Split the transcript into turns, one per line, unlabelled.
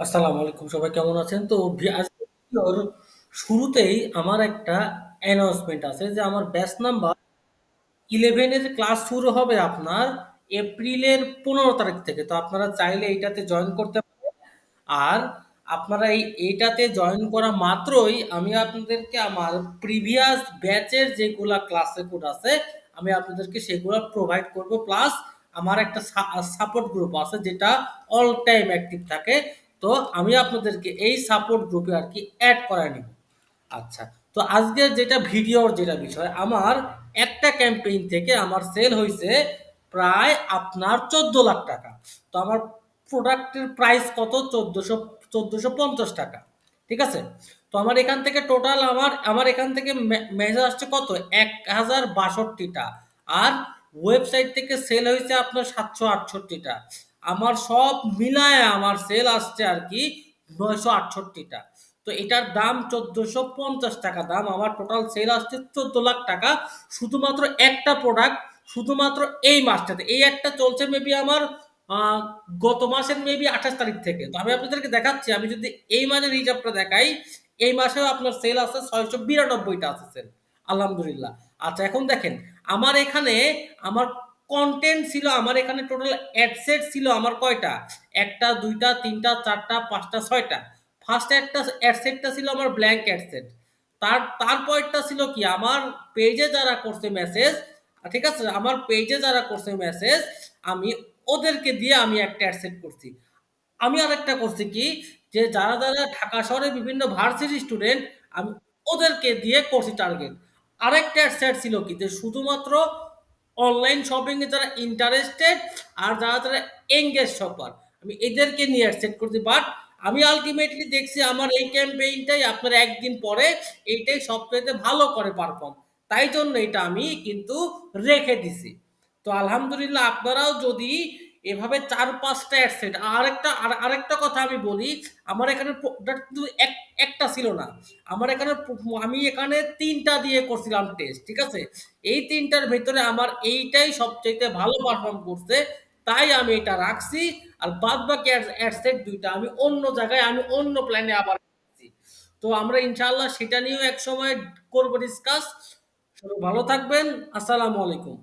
আসসালামু আলাইকুম। সবাই কেমন আছেন? তো শুরুতেই আমার একটা অ্যানাউন্সমেন্ট আছে যে আমার ব্যাচ নাম্বার ইলেভেনের ক্লাস শুরু হবে আপনার এপ্রিলের ১৫ তারিখ থেকে। তো আপনারা চাইলে এইটাতে জয়েন করতে পারেন। আর আপনারা এই এইটাতে জয়েন করা মাত্রই আমি আপনাদেরকে আমার প্রিভিয়াস ব্যাচের যেগুলা ক্লাসে কোড আছে, আমি আপনাদেরকে সেগুলা প্রোভাইড করব। প্লাস আমার একটা সাপোর্ট গ্রুপ আছে যেটা অল টাইম অ্যাক্টিভ থাকে। তো আমি আপনাদেরকে এই সাপোর্ট গ্রুপে আর কি অ্যাড করায় নিব। আচ্ছা। তো আজকের যেটা ভিডিওর যেটা বিষয়, আমার একটা ক্যাম্পেইন থেকে আমার সেল হইছে প্রায় আপনার ১৪ লাখ টাকা। তো আমার প্রোডাক্টের প্রাইস কত? ১৪০০ ১৪৫০ টাকা। ঠিক আছে? তো আমার এখান থেকে টোটাল আমার আমার এখান থেকে মেসেজ আসছে কত? ১০৬২ টা। আর ওয়েবসাইট থেকে সেল হইছে আপনার ৭৬৮ টা। আমার সব মিলায় আমার সেল আসছে আরকি ৯৬৮ টা। তো এটার দাম ১৪৫০ টাকা দাম। আমার টোটাল সেল আসছে ১৪ লাখ টাকা। শুধুমাত্র একটা প্রোডাক্ট, শুধুমাত্র এই মাসটাতে। এই একটা চলছে মেবি আমার গত মাসের মেবি ২৮ তারিখ থেকে। তো আমি আপনাদেরকে দেখাচ্ছি, আমি যদি এই মাসের হিসাবটা দেখাই, এই মাসেও আপনার সেল আছে ছয়শো বিরানব্বইটা আছে সেল। আলহামদুলিল্লাহ। আচ্ছা এখন দেখেন, আমার এখানে আমার কনটেন্ট ছিল আমার এখানে টোটাল অ্যাডসেট ছিল আমার কয়টা? ১ টা, ২ টা, ৩ টা, ৪ টা, ৫ টা, ৬ টা। ফার্স্ট একটা অ্যাডসেটটা ছিল আমার ব্ল্যাঙ্ক অ্যাডসেট তার তারপরেরটা ছিল কি? আমার পেজে যারা করছে মেসেজ, ঠিক আছে? আমার পেজে যারা করছে মেসেজ, আমি ওদেরকে দিয়ে আমি একটা অ্যাডসেট করছি। আমি আরেকটা করছি কি? যে যারা, যারা ঢাকা শহরের বিভিন্ন ভার্সিটি স্টুডেন্ট, আমি ওদেরকে দিয়ে করছি টার্গেট। আরেকটা অ্যাডসেট ছিল কি? যে শুধুমাত্র অনলাইন শপিংয়ে যারা ইন্টারেস্টেড আর যারা, তারা এঙ্গেজ শপার, আমি এদেরকে নিয়ে সেট করছি। বাট আমি আলটিমেটলি দেখছি আমার এই ক্যাম্পেইনটাই আপনার ১ দিন পরে এইটাই সবচেয়ে ভালো করে পারফর্ম। তাই জন্য এটা আমি কিন্তু রেখে দিছি। তো আলহামদুলিল্লাহ আপনারাও যদি এভাবে ৪-৫ টা অ্যাড সেট আরেকটা আর আরেকটা কথা আমি বলি, আমার এখানে কিন্তু এক একটা ছিল না। আমার এখানে আমি এখানে তিনটা দিয়ে করছিলাম টেস্ট। ঠিক আছে? এই ৩ টার ভেতরে আমার এইটাই সবচাইতে ভালো পারফর্ম করছে। তাই আমি এটা রাখছি। আর বাদবাকি অ্যাড অ্যাড সেট ২ টা আমি অন্য জায়গায় আমি অন্য প্ল্যানে আবার। তো আমরা ইনশাআল্লাহ সেটা নিয়েও একসময় করব ডিসকাস। ভালো থাকবেন। আসসালামু আলাইকুম।